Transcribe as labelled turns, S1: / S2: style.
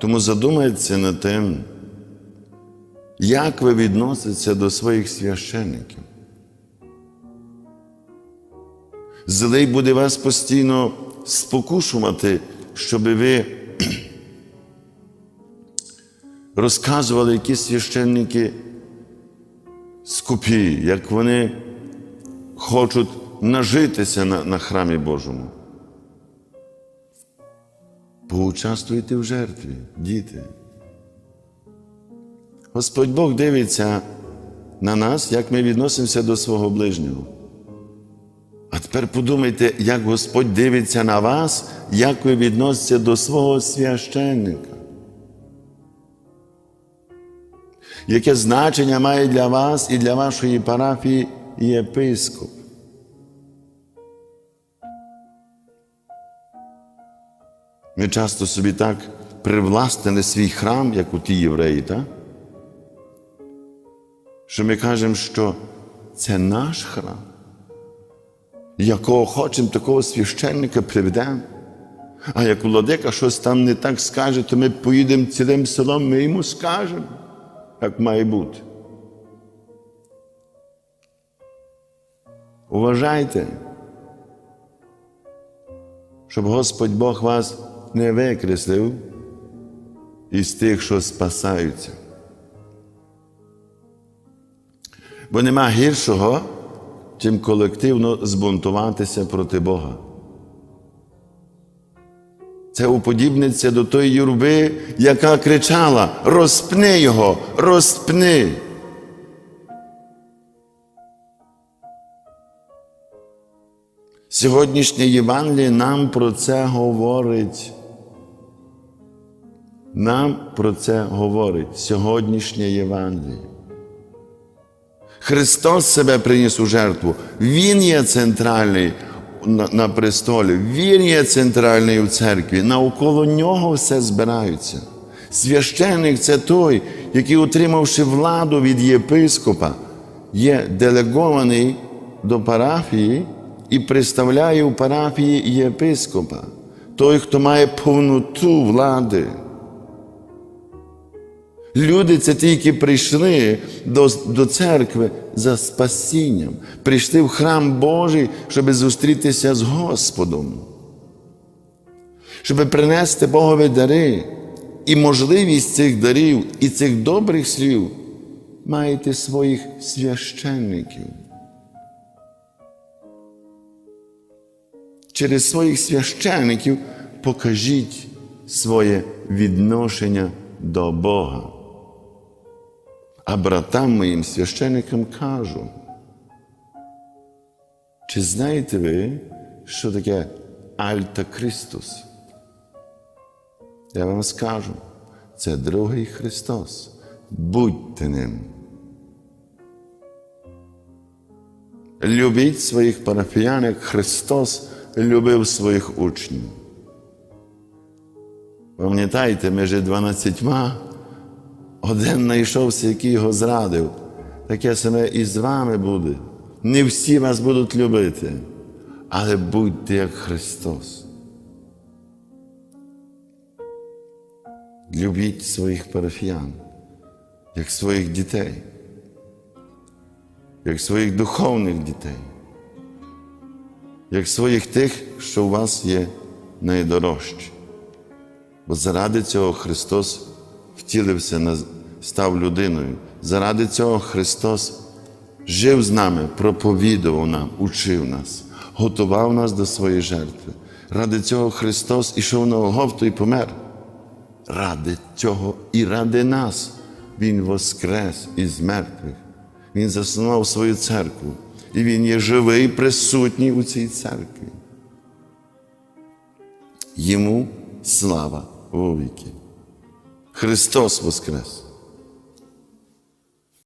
S1: Тому задумайтеся над тим, як ви відноситеся до своїх священників. Злий буде вас постійно спокушувати, щоб ви розказували, які священники скупі, як вони хочуть нажитися на, на храмі Божому. Поучаствуйте в жертві, діти. Господь Бог дивиться на нас, як ми відносимося до свого ближнього. А тепер подумайте, як Господь дивиться на вас, як ви відноситеся до свого священника. Яке значення має для вас і для вашої парафії єпископ? Ми часто собі так привластили свій храм, як у ті євреї, так? що ми кажемо, що це наш храм, якого хочемо, такого священника приведемо. А як владика щось там не так скаже, то ми поїдемо цілим селом, ми йому скажемо, як має бути. Уважайте, щоб Господь Бог вас не викреслив із тих, що спасаються. Бо нема гіршого, чим колективно збунтуватися проти Бога. Це уподібниться до тої юрби, яка кричала: розпни його, розпни. Сьогоднішнє Євангеліє нам про це говорить. Нам про це говорить сьогоднішнє Євангеліє. Христос себе приніс у жертву. Він є центральний на, престолі, Він є центральний у церкві. Навколо нього все збираються. Священник це той, який, отримавши владу від єпископа, є делегований до парафії і представляє у парафії єпископа, той, хто має повноту влади. Люди це ті, які прийшли до, до церкви за спасінням, прийшли в храм Божий, щоб зустрітися з Господом, щоб принести Богові дари і можливість цих дарів і цих добрих слів маєте своїх священників. Через своїх священників покажіть своє відношення до Бога. А братам моїм священникам кажу, чи знаєте ви, що таке Альта Христос? Я вам скажу, це другий Христос. Будьте ним. Любіть своїх парафіян, як Христос любив своїх учнів. Пам'ятаєте, між дванадцятьма один знайшовся, який його зрадив. Таке саме і з вами буде. Не всі вас будуть любити, але будьте як Христос. Любіть своїх парафіян, як своїх дітей, як своїх духовних дітей, як своїх тих, що у вас є найдорожчі. Бо заради цього Христос втілився, став людиною. Заради цього Христос жив з нами, проповідував нам, учив нас, готував нас до своєї жертви. Ради цього Христос ішов на Оговту і помер. Ради цього і ради нас Він воскрес із мертвих. Він заснував свою церкву. І Він є живий, присутній у цій церкві. Йому слава вовіки. Христос Воскрес!